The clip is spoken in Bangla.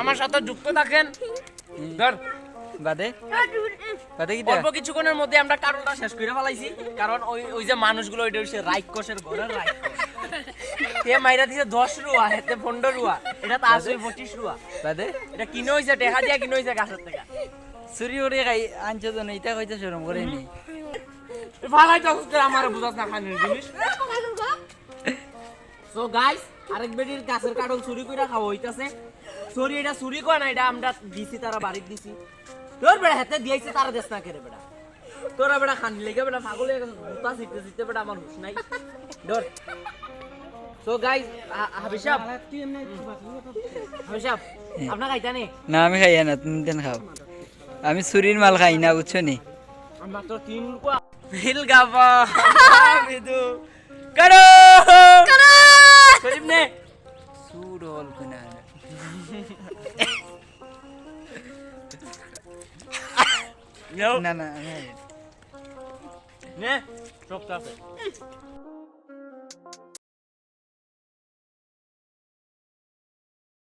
আমার সাথে যুক্ত থাকেন। ধর বাদে। বাদে কি অল্প কিছুক্ষণের মধ্যে আমরা কারণটা শেষ করে ফেলাইছি। কারণ ওই ওই যে মানুষগুলো ওইটা হচ্ছে রাইকোষের ঘরের রাইকোষ তে মাইরা দিছে 10 রুয়া হেতে 15 রুয়া। এটা তো আসবে 25 রুয়া। বাদে। এটা কিনে হইছে টেকা দিয়া কিনে হইছে গাছের থেকে। চুরি ওরে আনছে জন এটা কইতে শরম করে নি। ফালাই তো আমার বুঝাস না খানের জিনিস সো গাইস আরেক বেটির গাছের কাঠল চুরি করে খাওয়া হইতাছে চুরি এটা চুরি করে না এটা আমরা দিছি তারা বাড়ির দিছি তোর বেড়া হাতে দিয়েছে তারা দেশ না কেড়ে বেড়া তোরা বেড়া খান লেগে বেড়া পাগল হয়ে গেছে ভূতা শিখতে শিখতে বেড়া আমার হুশ নাই ডর সো গাইস হাবিসাব হাবিসাব আপনার খাইতা নেই না আমি খাই না তুমি দেন খাও আমি চুরির মাল খাই না বুঝছ নি আমরা তো তিন কোয়া ফিল গাবা বিদু করো করো শরীফ নে চুর হল কোনা নাও না